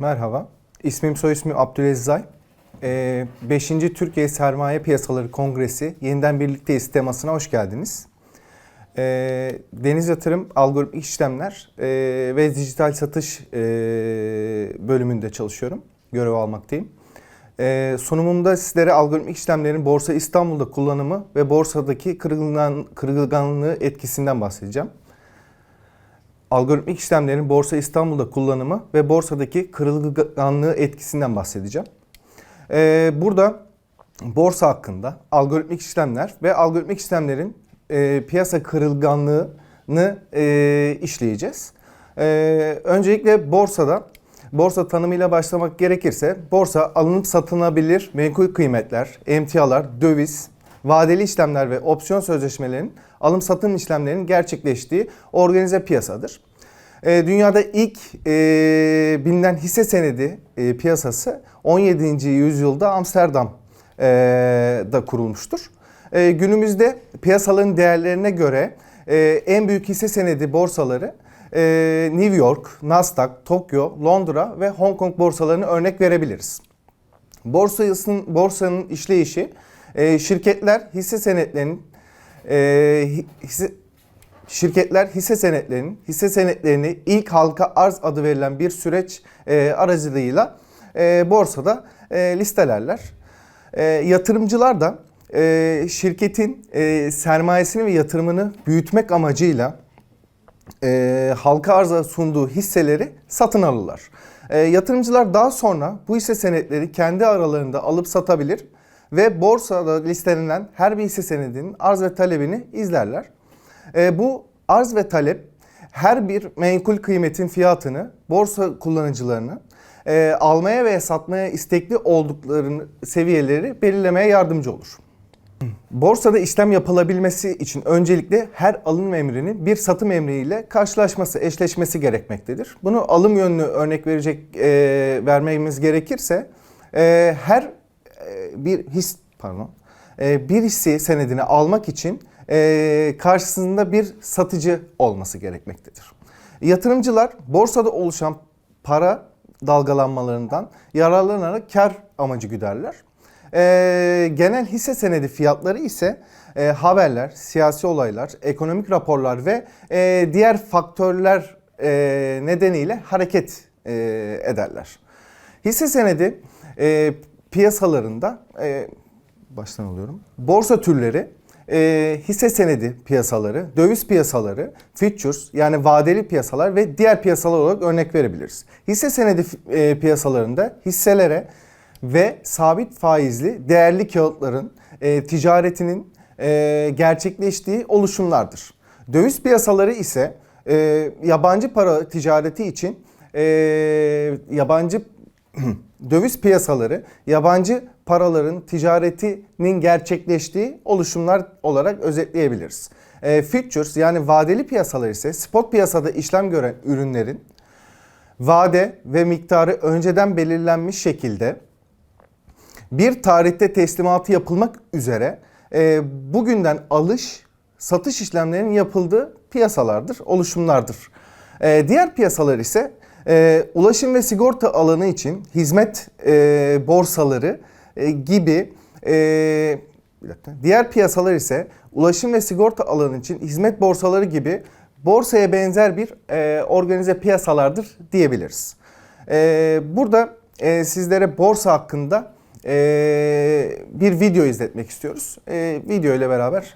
Merhaba. İsmim soy ismim Abdülaziz Ay. 5. Türkiye Sermaye Piyasaları Kongresi Yeniden Birlikteyiz temasına hoş geldiniz. Ee, Deniz Yatırım, Algoritmik İşlemler e, ve Dijital Satış e, bölümünde çalışıyorum. Görev almaktayım. Ee, sunumumda sizlere algoritmik işlemlerin Borsa İstanbul'da kullanımı ve borsadaki kırılgan, kırılganlığı etkisinden bahsedeceğim. Algoritmik işlemlerin Borsa İstanbul'da kullanımı ve borsadaki kırılganlığı etkisinden bahsedeceğim. Ee, burada borsa hakkında algoritmik işlemler ve algoritmik işlemlerin e, piyasa kırılganlığını e, işleyeceğiz. Ee, öncelikle borsada borsa tanımıyla başlamak gerekirse borsa alınıp satılabilir menkul kıymetler, emtialar, döviz, vadeli işlemler ve opsiyon sözleşmelerinin alım satım işlemlerinin gerçekleştiği organize piyasadır. E, dünyada ilk e, bilinen hisse senedi e, piyasası 17. yüzyılda Amsterdam'da kurulmuştur. E, günümüzde piyasaların değerlerine göre e, en büyük hisse senedi borsaları e, New York, Nasdaq, Tokyo, Londra ve Hong Kong borsalarını örnek verebiliriz. Borsasının, borsanın işleyişi e, şirketler hisse senetlerinin e, hi- hisse, şirketler hisse senetlerinin hisse senetlerini ilk halka arz adı verilen bir süreç e, aracılığıyla e, borsada e, listelerler. E, yatırımcılar da e, şirketin e, sermayesini ve yatırımını büyütmek amacıyla e, halka arza sunduğu hisseleri satın alırlar. E, yatırımcılar daha sonra bu hisse senetleri kendi aralarında alıp satabilir ve borsada listelenen her bir hisse senedinin arz ve talebini izlerler. E, bu arz ve talep her bir menkul kıymetin fiyatını borsa kullanıcılarını e, almaya veya satmaya istekli olduklarını seviyeleri belirlemeye yardımcı olur. Borsada işlem yapılabilmesi için öncelikle her alım emrinin bir satım emriyle karşılaşması, eşleşmesi gerekmektedir. Bunu alım yönlü örnek verecek e, vermemiz gerekirse e, her e, bir his pardon e, bir hisse senedini almak için e, karşısında bir satıcı olması gerekmektedir. Yatırımcılar borsada oluşan para dalgalanmalarından yararlanarak kar amacı güderler. Ee, genel hisse senedi fiyatları ise e, haberler, siyasi olaylar, ekonomik raporlar ve e, diğer faktörler e, nedeniyle hareket e, ederler. Hisse senedi e, piyasalarında e, baştan alıyorum. Borsa türleri, e, hisse senedi piyasaları, döviz piyasaları, futures yani vadeli piyasalar ve diğer piyasalar olarak örnek verebiliriz. Hisse senedi e, piyasalarında hisselere ve sabit faizli değerli kağıtların e, ticaretinin e, gerçekleştiği oluşumlardır. Döviz piyasaları ise e, yabancı para ticareti için e, yabancı döviz piyasaları yabancı paraların ticaretinin gerçekleştiği oluşumlar olarak özetleyebiliriz. E, futures yani vadeli piyasalar ise spot piyasada işlem gören ürünlerin vade ve miktarı önceden belirlenmiş şekilde bir tarihte teslimatı yapılmak üzere e, bugünden alış, satış işlemlerinin yapıldığı piyasalardır, oluşumlardır. E, diğer piyasalar ise e, ulaşım ve sigorta alanı için hizmet e, borsaları e, gibi e, bir dakika. Diğer piyasalar ise ulaşım ve sigorta alanı için hizmet borsaları gibi borsaya benzer bir e, organize piyasalardır diyebiliriz. E, burada e, sizlere borsa hakkında e, bir video izletmek istiyoruz. E, video ile beraber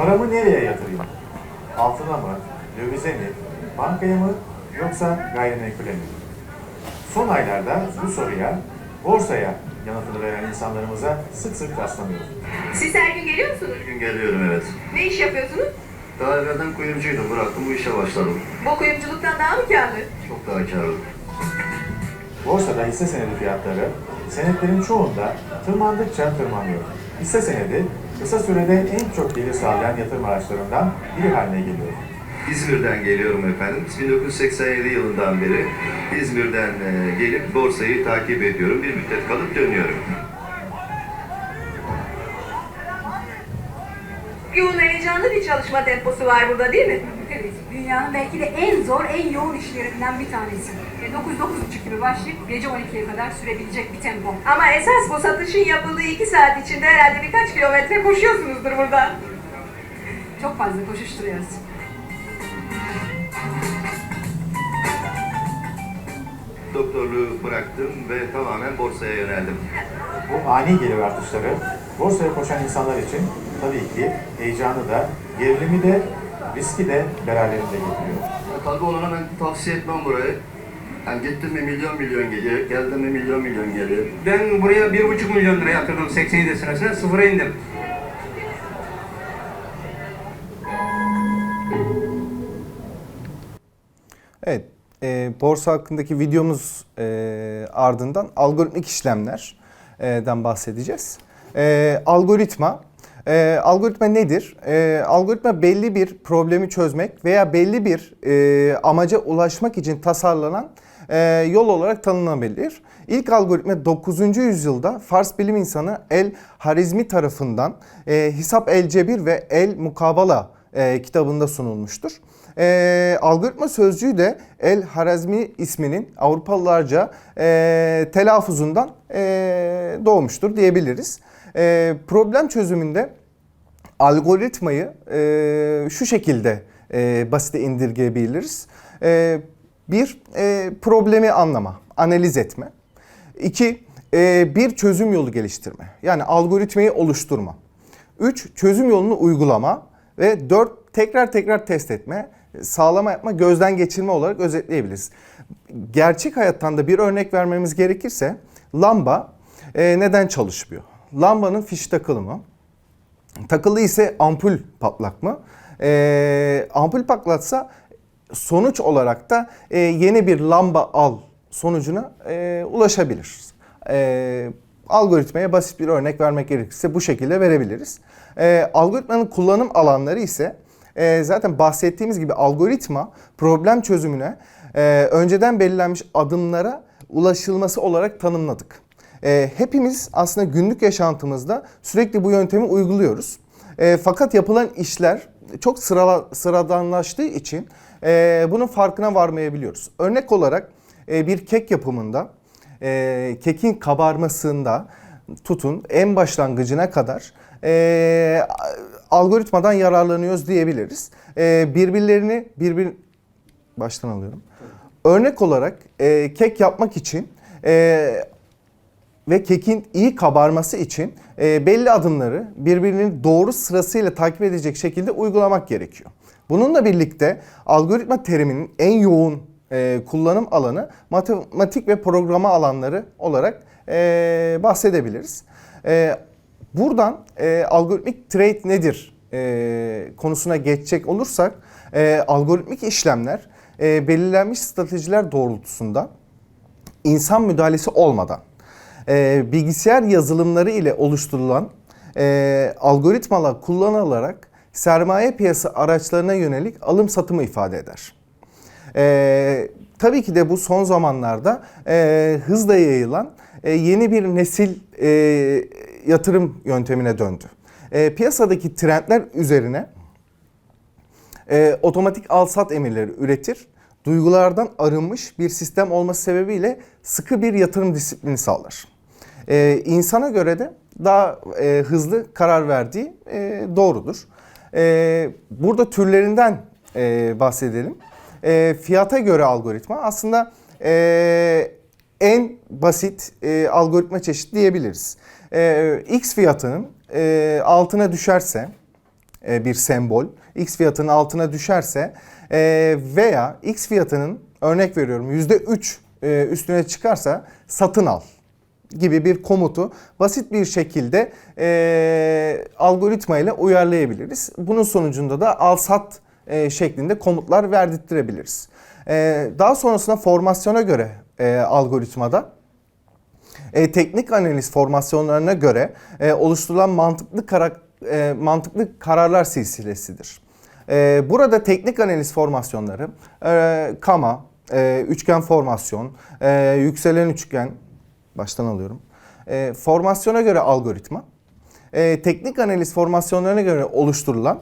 Paramı nereye yatırayım? Altına mı, dövize mi, bankaya mı yoksa gayrimenkule mi? Son aylarda bu soruya, borsaya yanıtını veren insanlarımıza sık sık rastlanıyoruz. Siz her gün geliyor musunuz? Bir gün geliyorum evet. Ne iş yapıyorsunuz? Daha evvelden kuyumcuydum. Bıraktım bu işe başladım. Bu kuyumculuktan daha mı karlı? Çok daha karlı. Borsada hisse senedi fiyatları senetlerin çoğunda tırmandıkça tırmanıyor. Hisse senedi kısa sürede en çok gelir sağlayan yatırım araçlarından biri haline geliyor. İzmir'den geliyorum efendim. 1987 yılından beri İzmir'den e, gelip borsayı takip ediyorum. Bir müddet kalıp dönüyorum. Yoğun heyecanlı bir çalışma temposu var burada değil mi? Dünyanın belki de en zor, en yoğun işlerinden bir tanesi. E, 9-9.30 gibi başlayıp gece 12'ye kadar sürebilecek bir tempo. Ama esas bu satışın yapıldığı iki saat içinde herhalde birkaç kilometre koşuyorsunuzdur buradan. Çok fazla koşuşturuyoruz. Doktorluğu bıraktım ve tamamen borsaya yöneldim. Bu ani gelir artışları borsaya koşan insanlar için tabii ki heyecanı da, gerilimi de, riski de beraberinde getiriyor. Tabii olana ben tavsiye etmem burayı. Yani gittim mi milyon milyon geliyor, geldim mi milyon milyon geliyor. Ben buraya bir buçuk milyon lira yatırdım 87 senesine sıfıra indim. Evet, e, borsa hakkındaki videomuz e, ardından algoritmik işlemlerden bahsedeceğiz. E, algoritma, e, algoritma nedir? E, algoritma belli bir problemi çözmek veya belli bir e, amaca ulaşmak için tasarlanan e, yol olarak tanınabilir. İlk algoritma 9. yüzyılda Fars bilim insanı El Harizmi tarafından e, Hisap El Cebir ve El Mukabala e, kitabında sunulmuştur. E, algoritma sözcüğü de El Harazmi isminin Avrupalılarca e, telaffuzundan e, doğmuştur diyebiliriz. E, problem çözümünde algoritmayı e, şu şekilde e, basite indirgeyebiliriz. E, bir, e, problemi anlama, analiz etme. İki, e, bir çözüm yolu geliştirme. Yani algoritmayı oluşturma. Üç, çözüm yolunu uygulama. Ve dört, tekrar tekrar test etme, sağlama yapma, gözden geçirme olarak özetleyebiliriz. Gerçek hayattan da bir örnek vermemiz gerekirse lamba e, neden çalışmıyor? Lambanın fiş takılı mı? Takılı ise ampul patlak mı? Ee, ampul patlatsa sonuç olarak da e, yeni bir lamba al sonucuna e, ulaşabilir. E, algoritmaya basit bir örnek vermek gerekirse bu şekilde verebiliriz. E, algoritmanın kullanım alanları ise e, zaten bahsettiğimiz gibi algoritma problem çözümüne e, önceden belirlenmiş adımlara ulaşılması olarak tanımladık. E, hepimiz aslında günlük yaşantımızda sürekli bu yöntemi uyguluyoruz. E, fakat yapılan işler çok sıra, sıradanlaştığı için e, bunun farkına varmayabiliyoruz. Örnek olarak e, bir kek yapımında, e, kekin kabarmasında tutun en başlangıcına kadar e, algoritmadan yararlanıyoruz diyebiliriz. E, birbirlerini birbir baştan alıyorum. Örnek olarak e, kek yapmak için e, ve kekin iyi kabarması için e, belli adımları birbirinin doğru sırasıyla takip edecek şekilde uygulamak gerekiyor. Bununla birlikte algoritma teriminin en yoğun e, kullanım alanı matematik ve programa alanları olarak e, bahsedebiliriz. E, buradan e, algoritmik trade nedir e, konusuna geçecek olursak e, algoritmik işlemler e, belirlenmiş stratejiler doğrultusunda insan müdahalesi olmadan e, bilgisayar yazılımları ile oluşturulan e, algoritmalar kullanılarak sermaye piyasa araçlarına yönelik alım satımı ifade eder. E, tabii ki de bu son zamanlarda e, hızla yayılan e, yeni bir nesil e, yatırım yöntemine döndü. E, piyasadaki trendler üzerine e, otomatik al-sat emirleri üretir. Duygulardan arınmış bir sistem olması sebebiyle sıkı bir yatırım disiplini sağlar. E, insana göre de daha e, hızlı karar verdiği e, doğrudur. E, burada türlerinden e, bahsedelim. E, fiyata göre algoritma aslında e, en basit e, algoritma çeşit diyebiliriz. E, X fiyatının e, altına düşerse e, bir sembol X fiyatının altına düşerse e, veya X fiyatının örnek veriyorum %3 e, üstüne çıkarsa satın al gibi bir komutu basit bir şekilde e, algoritma ile uyarlayabiliriz. Bunun sonucunda da al sat e, şeklinde komutlar verdirttirebiliriz. E, daha sonrasında formasyona göre e, algoritmada e, teknik analiz formasyonlarına göre e, oluşturulan mantıklı kara, e, mantıklı kararlar silsilesidir. E, burada teknik analiz formasyonları e, kama, e, üçgen formasyon, e, yükselen üçgen, baştan alıyorum. E, formasyona göre algoritma, e, teknik analiz formasyonlarına göre oluşturulan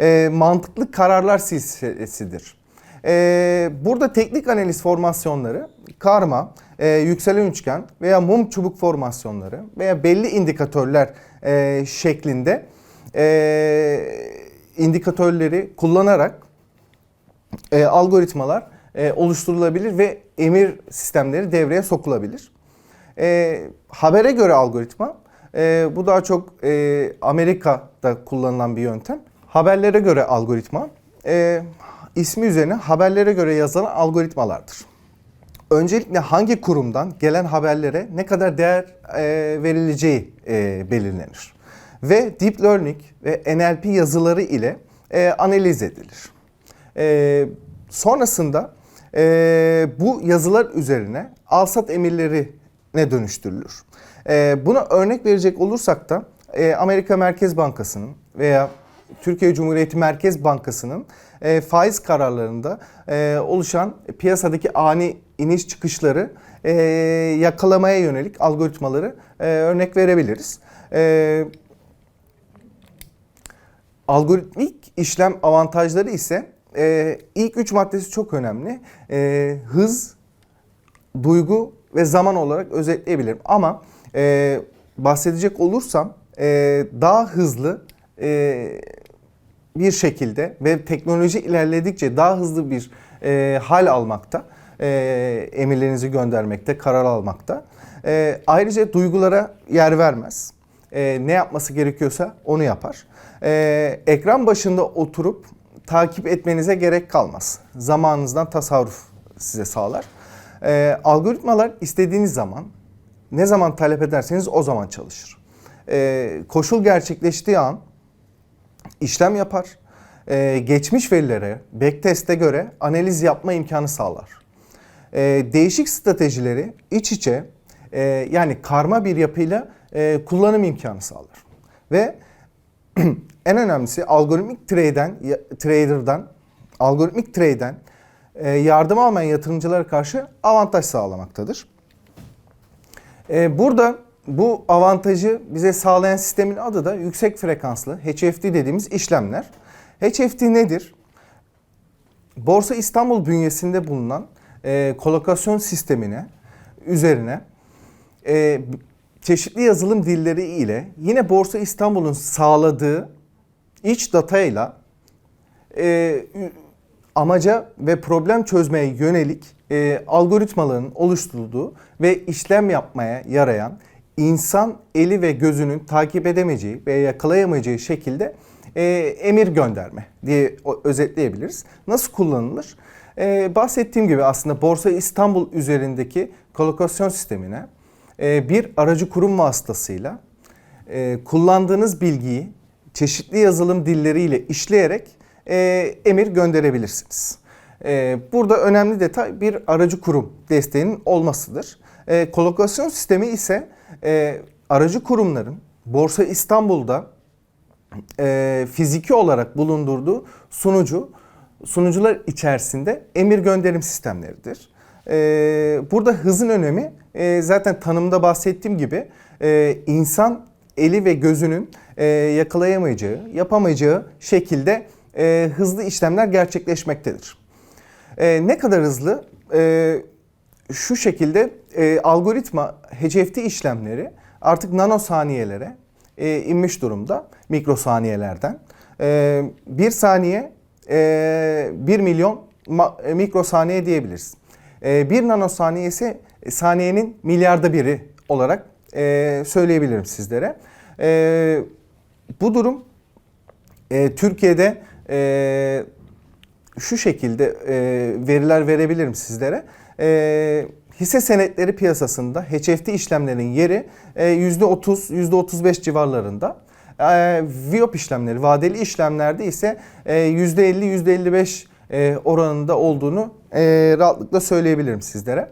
e, mantıklı kararlar silsilesidir. E, burada teknik analiz formasyonları karma, e, yükselen üçgen veya mum çubuk formasyonları veya belli indikatörler e, şeklinde e, indikatörleri kullanarak e, algoritmalar e, oluşturulabilir ve emir sistemleri devreye sokulabilir. E, habere göre algoritma, e, bu daha çok e, Amerika'da kullanılan bir yöntem. Haberlere göre algoritma, e, ismi üzerine haberlere göre yazılan algoritmalardır. Öncelikle hangi kurumdan gelen haberlere ne kadar değer e, verileceği e, belirlenir. Ve Deep Learning ve NLP yazıları ile e, analiz edilir. E, sonrasında e, bu yazılar üzerine alsat emirlerine dönüştürülür. E, buna örnek verecek olursak da e, Amerika Merkez Bankası'nın veya Türkiye Cumhuriyeti Merkez Bankası'nın e, faiz kararlarında e, oluşan piyasadaki ani iniş çıkışları e, yakalamaya yönelik algoritmaları e, örnek verebiliriz. E, algoritmik işlem avantajları ise e, ilk üç maddesi çok önemli. E, hız, duygu ve zaman olarak özetleyebilirim. Ama e, bahsedecek olursam e, daha hızlı e, bir şekilde ve teknoloji ilerledikçe daha hızlı bir e, hal almakta, e, emirlerinizi göndermekte, karar almakta. E, ayrıca duygulara yer vermez. E, ne yapması gerekiyorsa onu yapar. E, ekran başında oturup takip etmenize gerek kalmaz. Zamanınızdan tasarruf size sağlar. E, algoritmalar istediğiniz zaman, ne zaman talep ederseniz o zaman çalışır. E, koşul gerçekleştiği an işlem yapar. Ee, geçmiş verilere, backtest'e göre analiz yapma imkanı sağlar. Ee, değişik stratejileri iç içe e, yani karma bir yapıyla e, kullanım imkanı sağlar. Ve en önemlisi algoritmik trade'den, trader'dan, algoritmik trade'den e, yardım almayan yatırımcılara karşı avantaj sağlamaktadır. Ee, burada bu avantajı bize sağlayan sistemin adı da yüksek frekanslı HFT dediğimiz işlemler. HFT nedir? Borsa İstanbul bünyesinde bulunan e, kolokasyon sistemine üzerine e, çeşitli yazılım dilleri ile yine Borsa İstanbul'un sağladığı iç datayla e, amaca ve problem çözmeye yönelik e, algoritmaların oluşturulduğu ve işlem yapmaya yarayan insan eli ve gözünün takip edemeyeceği ve yakalayamayacağı şekilde e, emir gönderme diye özetleyebiliriz. Nasıl kullanılır? E, bahsettiğim gibi aslında Borsa İstanbul üzerindeki kolokasyon sistemine e, bir aracı kurum vasıtasıyla e, kullandığınız bilgiyi çeşitli yazılım dilleriyle işleyerek e, emir gönderebilirsiniz. E, burada önemli detay bir aracı kurum desteğinin olmasıdır. E, kolokasyon sistemi ise e, aracı kurumların Borsa İstanbul'da e, fiziki olarak bulundurduğu sunucu, sunucular içerisinde emir gönderim sistemleridir. E, burada hızın önemi e, zaten tanımda bahsettiğim gibi e, insan eli ve gözünün e, yakalayamayacağı, yapamayacağı şekilde e, hızlı işlemler gerçekleşmektedir. E, ne kadar hızlı? E, şu şekilde e, algoritma HFT işlemleri artık nanosaniyelere e, inmiş durumda mikrosaniyelerden. E, bir saniye e, 1 milyon e, mikrosaniye diyebiliriz. E, bir nanosaniye ise saniyenin milyarda biri olarak e, söyleyebilirim sizlere. E, bu durum e, Türkiye'de e, şu şekilde e, veriler verebilirim sizlere. E, hisse senetleri piyasasında HFT işlemlerin yeri e, %30, %35 civarlarında. E, VIOP işlemleri, vadeli işlemlerde ise e, %50, %55 e, oranında olduğunu e, rahatlıkla söyleyebilirim sizlere.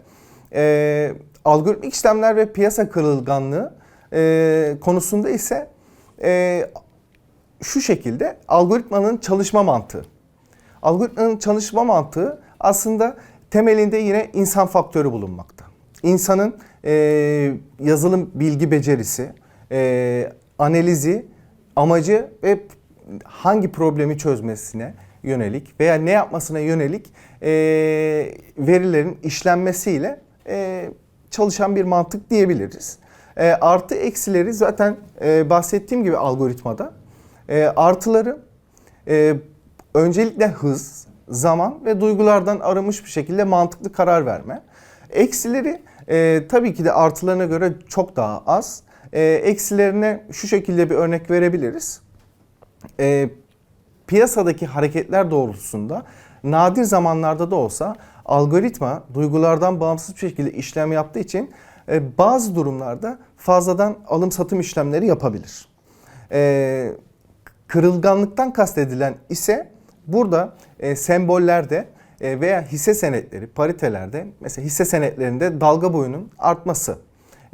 E, algoritmik işlemler ve piyasa kırılganlığı e, konusunda ise e, şu şekilde algoritmanın çalışma mantığı. Algoritmanın çalışma mantığı aslında temelinde yine insan faktörü bulunmakta. İnsanın e, yazılım bilgi becerisi, e, analizi, amacı ve hangi problemi çözmesine yönelik veya ne yapmasına yönelik e, verilerin işlenmesiyle e, çalışan bir mantık diyebiliriz. E, artı eksileri zaten e, bahsettiğim gibi algoritmada e, artıları e, öncelikle hız, zaman ve duygulardan arınmış bir şekilde mantıklı karar verme. Eksileri e, tabii ki de artılarına göre çok daha az. E, eksilerine şu şekilde bir örnek verebiliriz. E, piyasadaki hareketler doğrultusunda nadir zamanlarda da olsa algoritma duygulardan bağımsız bir şekilde işlem yaptığı için e, bazı durumlarda fazladan alım satım işlemleri yapabilir. E, kırılganlıktan kastedilen ise burada e, sembollerde e, veya hisse senetleri, paritelerde mesela hisse senetlerinde dalga boyunun artması.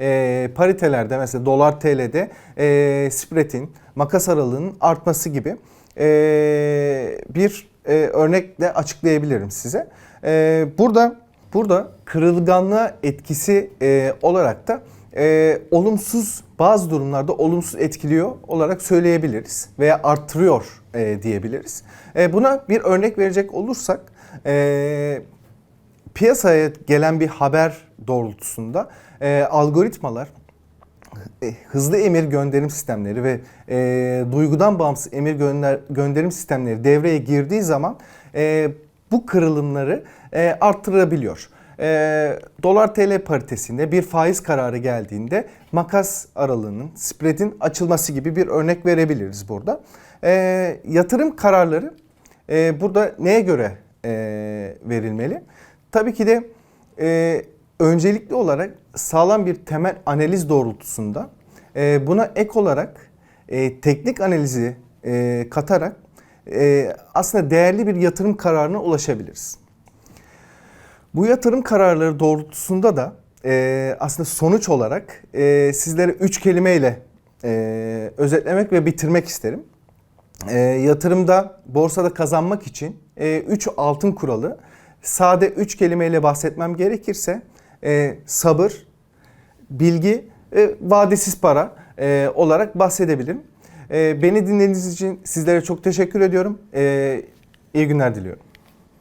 E, paritelerde mesela dolar TL'de e, spreadin, makas aralığının artması gibi e, bir e, örnekle açıklayabilirim size. E, burada burada kırılganlığa etkisi e, olarak da e, olumsuz bazı durumlarda olumsuz etkiliyor olarak söyleyebiliriz veya arttırıyor e, diyebiliriz. E, buna bir örnek verecek olursak e, piyasaya gelen bir haber doğrultusunda e, algoritmalar e, hızlı emir gönderim sistemleri ve e, duygudan bağımsız emir gönder, gönderim sistemleri devreye girdiği zaman e, bu kırılımları e, arttırabiliyor. E, dolar TL paritesinde bir faiz kararı geldiğinde makas aralığının, spreadin açılması gibi bir örnek verebiliriz burada. E, yatırım kararları e, burada neye göre e, verilmeli? Tabii ki de e, öncelikli olarak sağlam bir temel analiz doğrultusunda e, buna ek olarak e, teknik analizi e, katarak e, aslında değerli bir yatırım kararına ulaşabiliriz. Bu yatırım kararları doğrultusunda da e, aslında sonuç olarak e, sizlere üç kelimeyle e, özetlemek ve bitirmek isterim. E, yatırımda, borsada kazanmak için 3 altın kuralı sade 3 kelimeyle bahsetmem gerekirse e, sabır, bilgi ve vadesiz para e, olarak bahsedebilirim. E, beni dinlediğiniz için sizlere çok teşekkür ediyorum. E, iyi günler diliyorum.